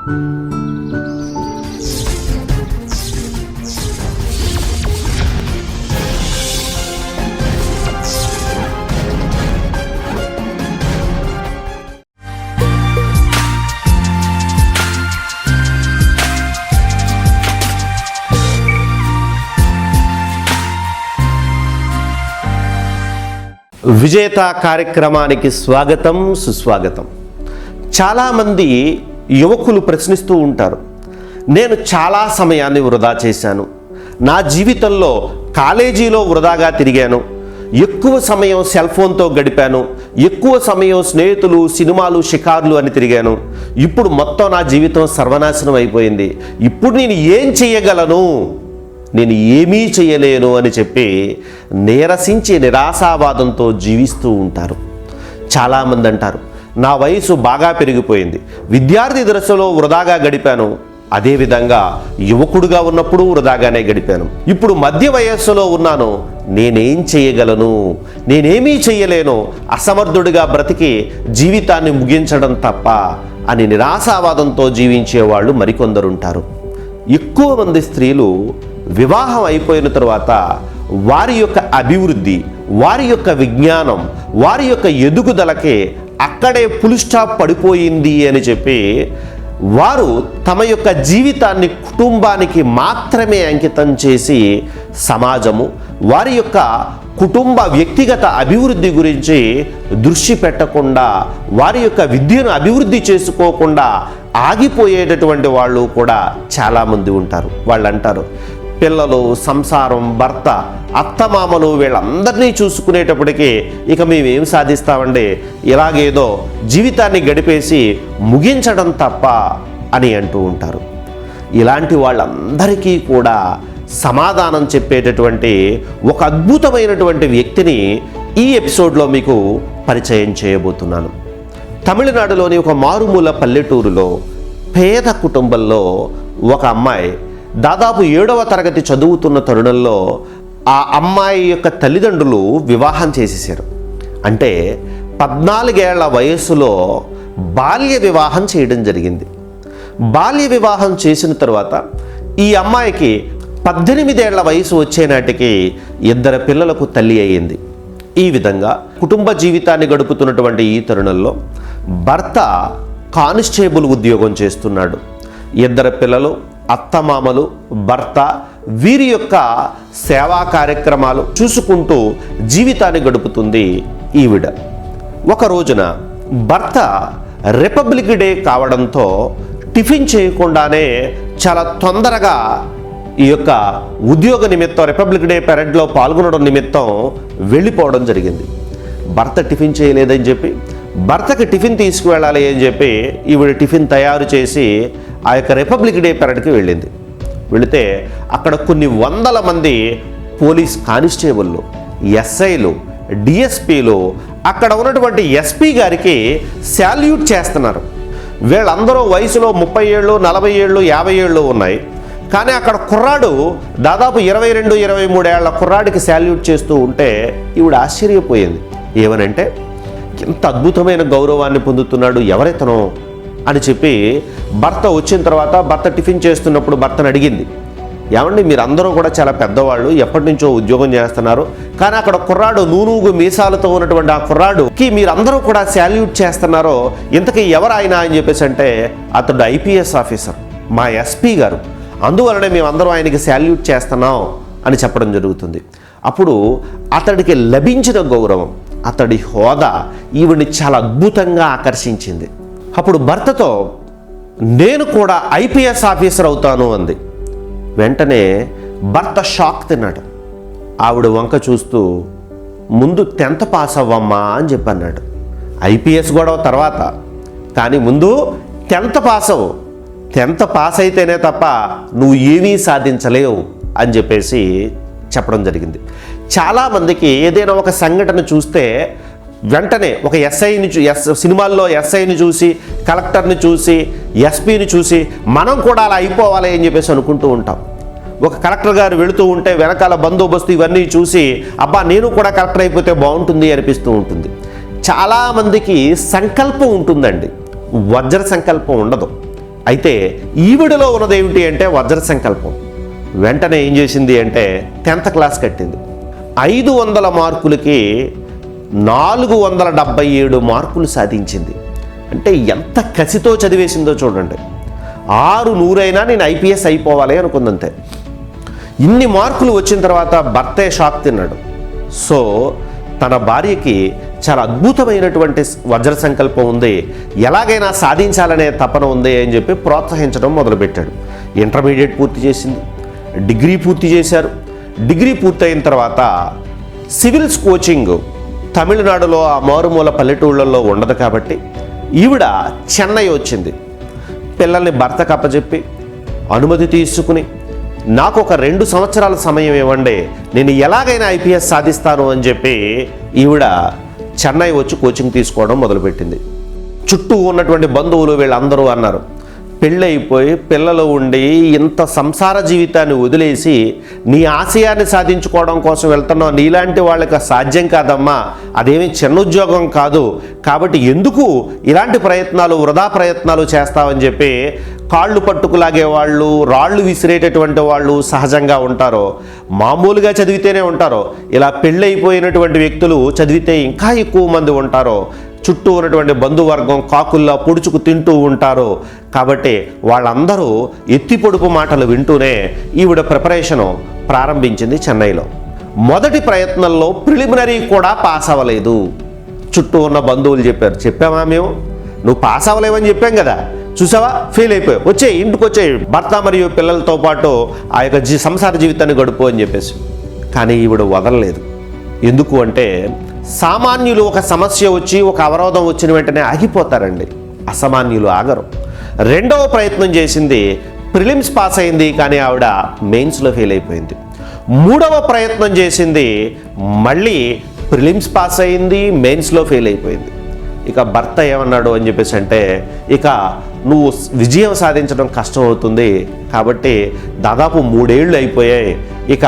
విజేత కార్యక్రమానికి స్వాగతం సుస్వాగతం. చాలామంది యువకులు ప్రశ్నిస్తూ ఉంటారు నేను చాలా సమయాన్ని వృధా చేశాను. నా జీవితంలో కాలేజీలో వృధాగా తిరిగాను. ఎక్కువ సమయం సెల్ ఫోన్తో గడిపాను. ఎక్కువ సమయం స్నేహితులు సినిమాలు షికార్లు అని తిరిగాను. ఇప్పుడు మొత్తం నా జీవితం సర్వనాశనం అయిపోయింది. ఇప్పుడు నేను ఏం చేయగలను? నేను ఏమీ చేయలేను అని చెప్పి నీరసించి నిరాశావాదంతో జీవిస్తూ ఉంటారు. చాలామంది అంటారు నా వయసు బాగా పెరిగిపోయింది. విద్యార్థి దశలో వృధాగా గడిపాను. అదేవిధంగా యువకుడుగా ఉన్నప్పుడు వృధాగానే గడిపాను. ఇప్పుడు మధ్య వయస్సులో ఉన్నాను. నేనేం చేయగలను? నేనేమీ చేయలేను. అసమర్థుడిగా బ్రతికి జీవితాన్ని ముగించడం తప్ప అని నిరాశావాదంతో జీవించే వాళ్ళు మరికొందరుంటారు. ఎక్కువ మంది స్త్రీలు వివాహం అయిపోయిన తరువాత వారి యొక్క అభివృద్ధి వారి యొక్క విజ్ఞానం వారి యొక్క ఎదుగుదలకే అక్కడే ఫుల్ స్టాప్ పడిపోయింది అని చెప్పి వారు తమ యొక్క జీవితాన్ని కుటుంబానికి మాత్రమే అంకితం చేసి సమాజము వారి యొక్క కుటుంబ వ్యక్తిగత అభివృద్ధి గురించి దృష్టి పెట్టకుండా వారి యొక్క విద్యను అభివృద్ధి చేసుకోకుండా ఆగిపోయేటటువంటి వాళ్ళు కూడా చాలామంది ఉంటారు. వాళ్ళు అంటారు పిల్లలు సంసారం భర్త అత్తమామలు వీళ్ళందరినీ చూసుకునేటప్పటికీ ఇక మేమేం సాధిస్తామండి? ఇలాగేదో జీవితాన్ని గడిపేసి ముగించడం తప్ప అని అంటూ ఉంటారు. ఇలాంటి వాళ్ళందరికీ కూడా సమాధానం చెప్పేటటువంటి ఒక అద్భుతమైనటువంటి వ్యక్తిని ఈ ఎపిసోడ్లో మీకు పరిచయం చేయబోతున్నాను. తమిళనాడులోని ఒక మారుమూల పల్లెటూరులో పేద కుటుంబంలో ఒక అమ్మాయి దాదాపు ఏడవ తరగతి చదువుతున్న తరుణంలో ఆ అమ్మాయి యొక్క తల్లిదండ్రులు వివాహం చేసేసారు అంటే పద్నాలుగేళ్ళ వయస్సులో బాల్య వివాహం చేయడం జరిగింది. బాల్య వివాహం చేసిన తర్వాత ఈ అమ్మాయికి పద్దెనిమిదేళ్ళ వయసు వచ్చే నాటికి ఇద్దరు పిల్లలకు తల్లి అయ్యింది. ఈ విధంగా కుటుంబ జీవితాన్ని గడుపుతున్నటువంటి ఈ తరుణంలో భర్త కానిస్టేబుల్ ఉద్యోగం చేస్తున్నాడు. ఇద్దరు పిల్లలు అత్తమామలు భర్త వీరి యొక్క సేవా కార్యక్రమాలు చూసుకుంటూ జీవితాన్ని గడుపుతుంది ఈవిడ. ఒక రోజున భర్త రిపబ్లిక్ డే కావడంతో టిఫిన్ చేయకుండానే చాలా తొందరగా ఈ యొక్క ఉద్యోగ నిమిత్తం రిపబ్లిక్ డే పెరడ్లో పాల్గొనడం నిమిత్తం వెళ్ళిపోవడం జరిగింది. భర్త టిఫిన్ చేయలేదని చెప్పి భర్తకి టిఫిన్ తీసుకువెళ్ళాలి అని చెప్పి ఈవిడ టిఫిన్ తయారు చేసి ఆ యొక్క రిపబ్లిక్ డే పెరడ్కి వెళ్ళింది. వెళితే అక్కడ కొన్ని వందల మంది పోలీస్ కానిస్టేబుల్లు ఎస్ఐలు డిఎస్పీలు అక్కడ ఉన్నటువంటి ఎస్పీ గారికి శాల్యూట్ చేస్తున్నారు. వీళ్ళందరూ వయసులో ముప్పై ఏళ్ళు నలభై ఏళ్ళు యాభై ఏళ్ళు ఉన్నాయి. కానీ అక్కడ కుర్రాడు దాదాపు ఇరవై రెండు ఇరవై మూడేళ్ళ కుర్రాడికి శాల్యూట్ చేస్తూ ఉంటే ఈవిడ ఆశ్చర్యపోయింది. ఏమనంటే ఎంత అద్భుతమైన గౌరవాన్ని పొందుతున్నాడు ఎవరెతను? అని చెప్పి భర్త వచ్చిన తర్వాత భర్త టిఫిన్ చేస్తున్నప్పుడు భర్తను అడిగింది. ఏమండి మీరందరూ కూడా చాలా పెద్దవాళ్ళు ఎప్పటి నుంచో ఉద్యోగం చేస్తున్నారు. కానీ అక్కడ కుర్రాడు నూనూగు మీసాలతో ఉన్నటువంటి ఆ కుర్రాడుకి మీరందరూ కూడా శాల్యూట్ చేస్తున్నారో ఇంతకీ ఎవరు ఆయన అని చెప్పేసి అంటే అతడు ఐపీఎస్ ఆఫీసర్ మా ఎస్పీ గారు. అందువలనే మేమందరం ఆయనకి శాల్యూట్ చేస్తున్నాం అని చెప్పడం జరుగుతుంది. అప్పుడు అతడికి లభించిన గౌరవం అతడి హోదా ఈవిని చాలా అద్భుతంగా ఆకర్షించింది. అప్పుడు భర్తతో నేను కూడా ఐపీఎస్ ఆఫీసర్ అవుతాను అంది. వెంటనే భర్త షాక్ తిన్నాడు. ఆవిడ వంక చూస్తూ ముందు టెన్త్ పాస్ అవ్వమ్మా అని చెప్పన్నాడు. ఐపీఎస్ గొడవ తర్వాత కానీ ముందు టెన్త్ పాస్ అవ్వు. టెన్త్ పాస్ అయితేనే తప్ప నువ్వు ఏమీ సాధించలేవు అని చెప్పేసి చెప్పడం జరిగింది. చాలామందికి ఏదైనా ఒక సంఘటన చూస్తే వెంటనే ఒక ఎస్ఐని చూ ఎస్ సినిమాల్లో ఎస్ఐని చూసి కలెక్టర్ని చూసి ఎస్పీని చూసి మనం కూడా అలా అయిపోవాలి అని చెప్పేసి అనుకుంటూ ఉంటాం. ఒక కలెక్టర్ గారు వెళుతూ ఉంటే వెనకాల బందోబస్తు ఇవన్నీ చూసి అబ్బా నేను కూడా కలెక్టర్ అయిపోతే బాగుంటుంది అనిపిస్తూ ఉంటుంది. చాలామందికి సంకల్పం ఉంటుందండి. వజ్ర సంకల్పం ఉండదు. అయితే ఈవిడలో ఉన్నదేమిటి అంటే వజ్ర సంకల్పం. వెంటనే ఏం చేసింది అంటే టెన్త్ క్లాస్ కట్టింది. ఐదు వందల మార్కులకి నాలుగు వందల డెబ్బై ఏడు మార్కులు సాధించింది. అంటే ఎంత కసితో చదివేసిందో చూడండి. ఆరు నూరైనా నేను ఐపీఎస్ అయిపోవాలి అనుకుందంతే. ఇన్ని మార్కులు వచ్చిన తర్వాత భర్తే షాక్ తిన్నాడు. సో తన భార్యకి చాలా అద్భుతమైనటువంటి వజ్ర సంకల్పం ఉంది. ఎలాగైనా సాధించాలనే తపన ఉంది అని చెప్పి ప్రోత్సహించడం మొదలుపెట్టాడు. ఇంటర్మీడియట్ పూర్తి చేసింది. డిగ్రీ పూర్తి చేశారు. డిగ్రీ పూర్తయిన తర్వాత సివిల్స్ కోచింగ్ తమిళనాడులో ఆ మారుమూల పల్లెటూళ్ళల్లో ఉండదు కాబట్టి ఈవిడ చెన్నై వచ్చింది. పిల్లల్ని భర్తకు అప్పచెప్పి అనుమతి తీసుకుని నాకు ఒక రెండు సంవత్సరాల సమయం ఇవ్వండి నేను ఎలాగైనా ఐపీఎస్ సాధిస్తాను అని చెప్పి ఈవిడ చెన్నై వచ్చి కోచింగ్ తీసుకోవడం మొదలుపెట్టింది. చుట్టూ ఉన్నటువంటి బంధువులు వీళ్ళందరూ అన్నారు. పెళ్ళైపోయి పిల్లలు ఉండి ఇంత సంసార జీవితాన్ని వదిలేసి నీ ఆశయాన్ని సాధించుకోవడం కోసం వెళ్తున్నావు. నీలాంటి వాళ్ళకి సాధ్యం కాదమ్మా. అదేమి చిన్న ఉద్యోగం కాదు. కాబట్టి ఎందుకు ఇలాంటి ప్రయత్నాలు వృధా ప్రయత్నాలు చేస్తావని చెప్పి కాళ్ళు పట్టుకులాగే వాళ్ళు రాళ్ళు విసిరేటటువంటి వాళ్ళు సహజంగా ఉంటారో. మామూలుగా చదివితేనే ఉంటారో. ఇలా పెళ్ళైపోయినటువంటి వ్యక్తులు చదివితే ఇంకా ఎక్కువ మంది ఉంటారు. చుట్టూ ఉన్నటువంటి బంధువర్గం కాకుల్లా పొడుచుకు తింటూ ఉంటారు. కాబట్టి వాళ్ళందరూ ఎత్తి పొడుపు మాటలు వింటూనే ఈవిడ ప్రిపరేషను ప్రారంభించింది చెన్నైలో. మొదటి ప్రయత్నంలో ప్రిలిమినరీ కూడా పాస్ అవ్వలేదు. చుట్టూ ఉన్న బంధువులు చెప్పారు చెప్పామా మేము? నువ్వు పాస్ అవ్వలేవని చెప్పాం కదా. చూసావా? ఫెయిల్ అయిపోయావు. వచ్చే ఇంటికి వచ్చే భర్త మరియు పిల్లలతో పాటు ఆ యొక్క జీ సంసార జీవితాన్ని గడుపు అని చెప్పేసి. కానీ ఈవిడ వదలలేదు. ఎందుకు అంటే సామాన్యులు ఒక సమస్య వచ్చి ఒక అవరోధం వచ్చిన వెంటనే ఆగిపోతారండి అసామాన్యులు ఆగరు. రెండవ ప్రయత్నం చేసింది ప్రిలిమ్స్ పాస్ అయింది కానీ ఆవిడ మెయిన్స్లో ఫెయిల్ అయిపోయింది. మూడవ ప్రయత్నం చేసింది మళ్ళీ ప్రిలిమ్స్ పాస్ అయింది మెయిన్స్లో ఫెయిల్ అయిపోయింది. ఇక భర్త ఏమన్నాడు అని చెప్పేసి అంటే ఇక నువ్వు విజయం సాధించడం కష్టం అవుతుంది కాబట్టి దాదాపు మూడేళ్ళు అయిపోయాయి. ఇక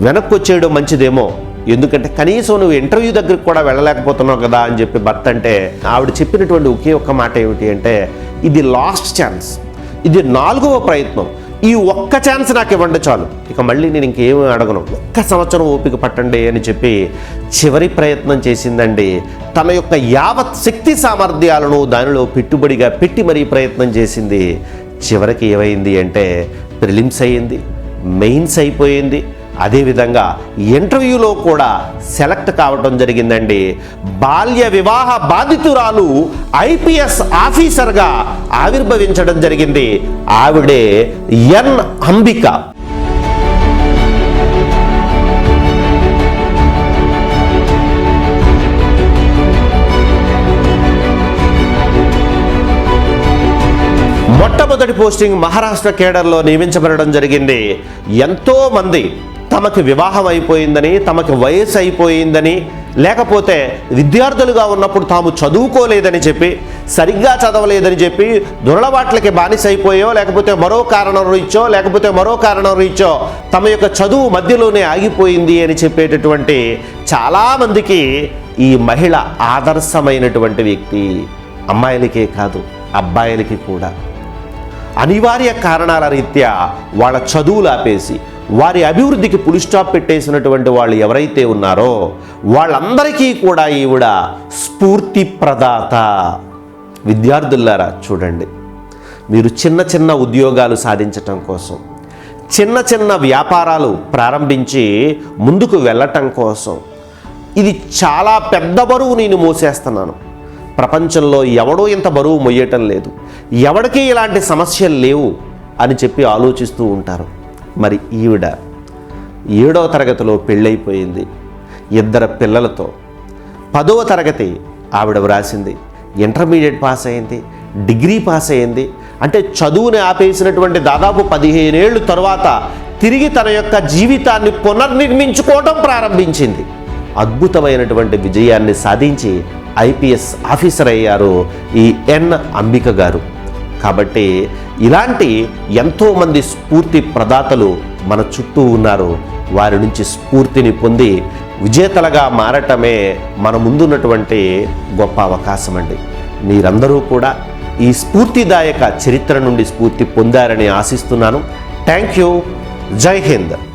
వెనక్కి వచ్చేయడం మంచిదేమో ఎందుకంటే కనీసం నువ్వు ఇంటర్వ్యూ దగ్గరికి కూడా వెళ్ళలేకపోతున్నావు కదా అని చెప్పి భర్త అంటే ఆవిడ చెప్పినటువంటి ఒకే ఒక్క మాట ఏమిటి అంటే ఇది లాస్ట్ ఛాన్స్ ఇది నాలుగవ ప్రయత్నం. ఈ ఒక్క ఛాన్స్ నాకు ఇవ్వండి చాలు. ఇక మళ్ళీ నేను ఇంకేమీ అడగను. ఒక్క సంవత్సరం ఓపిక పట్టండి అని చెప్పి చివరి ప్రయత్నం చేసిందండి. తన యొక్క యావత్ శక్తి సామర్థ్యాలను దానిలో పెట్టుబడిగా పెట్టి మరీ ప్రయత్నం చేసింది. చివరికి ఏమైంది అంటే ప్రిలిమ్స్ అయ్యింది. మెయిన్స్ అయిపోయింది. అదేవిధంగా ఇంటర్వ్యూలో కూడా సెలెక్ట్ కావడం జరిగిందండి. బాల్య వివాహ బాధితురాలు ఐపీఎస్ ఆఫీసర్గా ఆవిర్భవించడం జరిగింది. ఆవిడే ఎన్ అంబిక. మొట్టమొదటి పోస్టింగ్ మహారాష్ట్ర కేడర్లో నియమించబడడం జరిగింది. ఎంతో మంది తమకి వివాహం అయిపోయిందని తమకి వయసు అయిపోయిందని లేకపోతే విద్యార్థులుగా ఉన్నప్పుడు తాము చదువుకోలేదని చెప్పి సరిగ్గా చదవలేదని చెప్పి దురలవాట్లకి బానిస లేకపోతే మరో కారణం రీచో లేకపోతే మరో కారణం రీచో తమ యొక్క చదువు మధ్యలోనే ఆగిపోయింది అని చెప్పేటటువంటి చాలామందికి ఈ మహిళ ఆదర్శమైనటువంటి వ్యక్తి అమ్మాయిలకే కాదు అబ్బాయిలకి కూడా. అనివార్య కారణాల రీత్యా వాళ్ళ చదువులు ఆపేసి వారి అభివృద్ధికి పులిస్టాప్ పెట్టేసినటువంటి వాళ్ళు ఎవరైతే ఉన్నారో వాళ్ళందరికీ కూడా ఈవిడ స్ఫూర్తి ప్రదాత. విద్యార్థులారా చూడండి. మీరు చిన్న చిన్న ఉద్యోగాలు సాధించటం కోసం చిన్న చిన్న వ్యాపారాలు ప్రారంభించి ముందుకు వెళ్ళటం కోసం ఇది చాలా పెద్ద బరువు నేను మోసేస్తున్నాను. ప్రపంచంలో ఎవడో ఇంత బరువు మొయ్యటం లేదు. ఎవడికి ఇలాంటి సమస్యలు లేవు అని చెప్పి ఆలోచిస్తూ ఉంటారు. మరి ఈవిడ ఏడవ తరగతిలో పెళ్ళైపోయింది. ఇద్దరు పిల్లలతో పదవ తరగతి ఆవిడ వ్రాసింది. ఇంటర్మీడియట్ పాస్ అయింది డిగ్రీ పాస్ అయింది. అంటే చదువుని ఆపేసినటువంటి దాదాపు పదిహేనేళ్ళు తరువాత తిరిగి తన యొక్క జీవితాన్ని పునర్నిర్మించుకోవడం ప్రారంభించింది. అద్భుతమైనటువంటి విజయాన్ని సాధించి ఐపీఎస్ ఆఫీసర్ అయ్యారు ఈ ఎన్ అంబిక గారు. కాబట్టి ఇలాంటి ఎంతోమంది స్ఫూర్తి ప్రదాతలు మన చుట్టూ ఉన్నారు. వారి నుంచి స్ఫూర్తిని పొంది విజేతలుగా మారటమే మన ముందున్నటువంటి గొప్ప అవకాశం అండి. మీరందరూ కూడా ఈ స్ఫూర్తిదాయక చరిత్ర నుండి స్ఫూర్తి పొందారని ఆశిస్తున్నాను. Thank you. జై హింద్.